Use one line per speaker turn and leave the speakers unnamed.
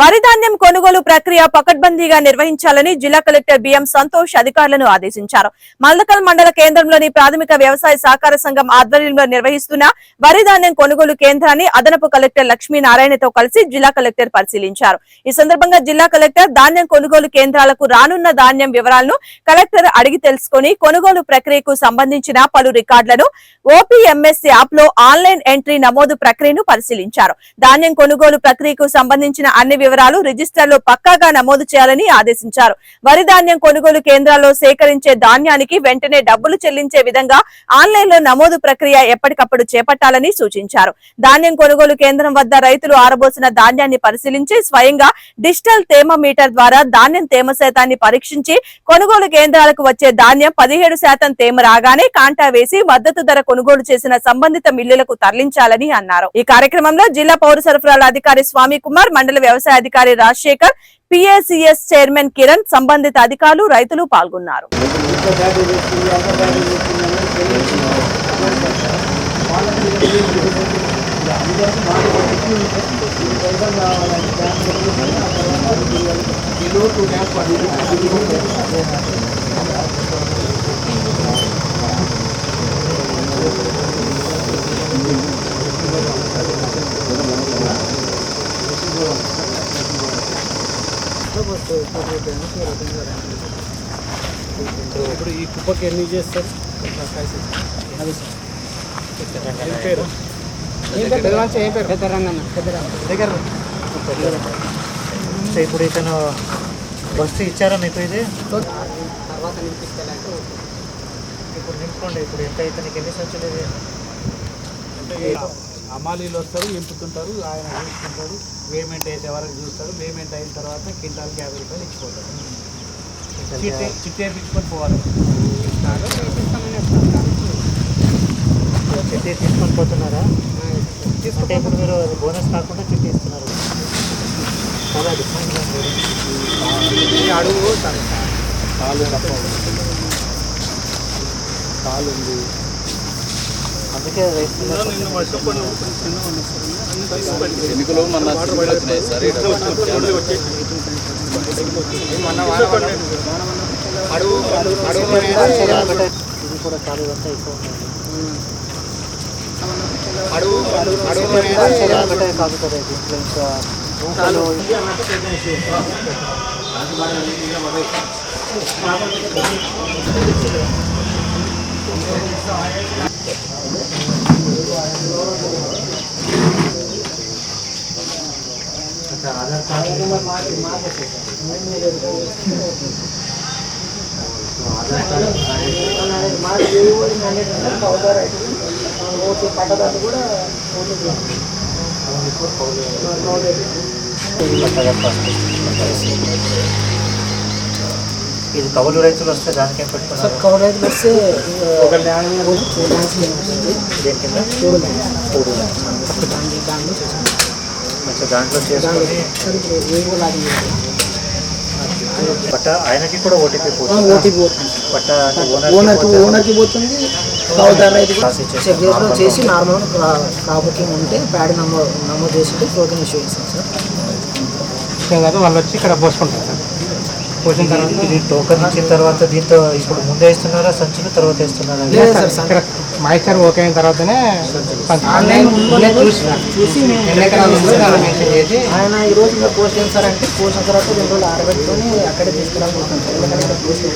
వరి ధాన్యం కొనుగోలు ప్రక్రియ పకడ్బందీగా నిర్వహించాలని జిల్లా కలెక్టర్ బిఎం సంతోష్ అధికారులను ఆదేశించారు. మల్దకల్ మండల కేంద్రంలోని ప్రాథమిక వ్యవసాయ సహకార సంఘం ఆధ్వర్యంలో నిర్వహిస్తున్న వరి ధాన్యం కొనుగోలు కేంద్రాన్ని అదనపు కలెక్టర్ లక్ష్మీనారాయణతో కలిసి జిల్లా కలెక్టర్ పరిశీలించారు. ఈ సందర్భంగా జిల్లా కలెక్టర్ ధాన్యం కొనుగోలు కేంద్రాలకు రానున్న ధాన్యం వివరాలను కలెక్టర్ అడిగి తెలుసుకుని కొనుగోలు ప్రక్రియకు సంబంధించిన పలు రికార్డులను ఓపీఎంఎస్ యాప్లో ఆన్లైన్ ఎంట్రీ నమోదు ప్రక్రియను పరిశీలించారు. ధాన్యం కొనుగోలు ప్రక్రియకు సంబంధించిన అన్ని వివరాలు రిజిస్టర్లో పక్కాగా నమోదు చేయాలని ఆదేశించారు. వరి ధాన్యం కొనుగోలు కేంద్రాల్లో సేకరించే ధాన్యానికి వెంటనే డబ్బులు చెల్లించే విధంగా ఆన్లైన్లో నమోదు ప్రక్రియ ఎప్పటికప్పుడు చేపట్టాలని సూచించారు. ధాన్యం కొనుగోలు కేంద్రం వద్ద రైతులు ఆరబోసిన ధాన్యాన్ని పరిశీలించి స్వయంగా డిజిటల్ తేమ మీటర్ ద్వారా ధాన్యం తేమ శాతాన్ని పరీక్షించి కొనుగోలు కేంద్రాలకు వచ్చే ధాన్యం పదిహేడు శాతం తేమ రాగానే కాంటా వేసి మద్దతు ధర కొనుగోలు చేసిన సంబంధిత మిల్లులకు తరలించాలని అన్నారు. ఈ కార్యక్రమంలో జిల్లా పౌర సరఫరాల అధికారి స్వామి కుమార్ మండల వ్యవసాయ అధికారి రాజశేఖర్ పిఏసిఎస్ చైర్మన్ కిరణ్ సంబంధిత అధికారులు రైతులు పాల్గొన్నారు.
ఇప్పుడు ఈ కుప్పకి ఎన్ని చేస్తారు? ఏం పేరు? పెద్దవాళ్ళ ఏం పేరు? దగ్గర
సో ఇప్పుడు ఇతను బస్సు ఇచ్చారా మీకు ఇది?
తర్వాత నింపిస్తానంటే
ఇప్పుడు నింపుకోండి ఇప్పుడు ఎంత ఇతనికి ఎన్ని సంచులు ఇది?
అంటే అమాలీలు వస్తారు నింపుతుంటారు ఆయన చూసుకుంటాడు పేమెంట్ అయితే వరకు చూస్తాడు పేమెంట్ అయిన తర్వాత క్వింటాల్కి యాభై రూపాయలు ఇచ్చిపోతాడు. చిట్టి చిట్టి వేయించుకొని పోవాలి.
చిట్టి తీసుకొని పోతున్నారా? అంటే ఇప్పుడు మీరు బోనస్ కాకుండా చిట్టి ఇస్తున్నారు. చాలా డిఫరెంట్గా ఉంది.
అడుగు కాలు కాలు ఉంది.
ఎన్నికలు మన వచ్చినాయి. సార్ ఈడ
అడుగు అడుగు
ఇది కూడా చాలా ఇదంతా ఎక్కువ ఒకటే కాదు కదా దీంట్లో ఇంకా నూకలు అంటే ఆధార్ కార్డు ఆధార్ కార్డు ఇది కౌలు రైతులు వస్తే దానికి పెట్టుకున్నారు?
సార్ కవర్ రైతులు వస్తే ఒక ల్యాండ్ రోజు టూ ల్యాండ్స్ వస్తుంది?
దేని కింద?
మూడు ల్యాండ్స్ మూడు ల్యాండ్స్ అప్పుడు దాంట్లో
చేసుకొని బట్ ఆయనకి కూడా ఓటీపీ పోతుంది.
ఓటీపీ పోతుంది.
బట్
ఓనర్కి
ఓనర్
ఓనర్కి పోతుంది. రైతు చెక్ చేసి నార్మల్ క్రా బుకింగ్ ఉంటే ప్యాడ్ నమోదు నమోదు చేసి టోకెన్ ఇష్యూ చేస్తాం సార్
వాళ్ళు వచ్చి ఇక్కడ పోసుకుంటారు పోసిన తర్వాత
ఇది టోకెన్ ఇచ్చిన తర్వాత దీంతో ఇప్పుడు ముందే ఇస్తున్నారా సంచులు తర్వాత ఇస్తున్నారా
సార్ సార్
మాయిశ్చర్ ఓకే అయిన తర్వాతనే
ఆన్లైన్ చూసి ఆయన ఈ రోజు పోస్ట్ చేస్తారంటే పోసిన తర్వాత రెండు రోజులు ఆరబెట్టుకొని అక్కడే తీసుకురావాలి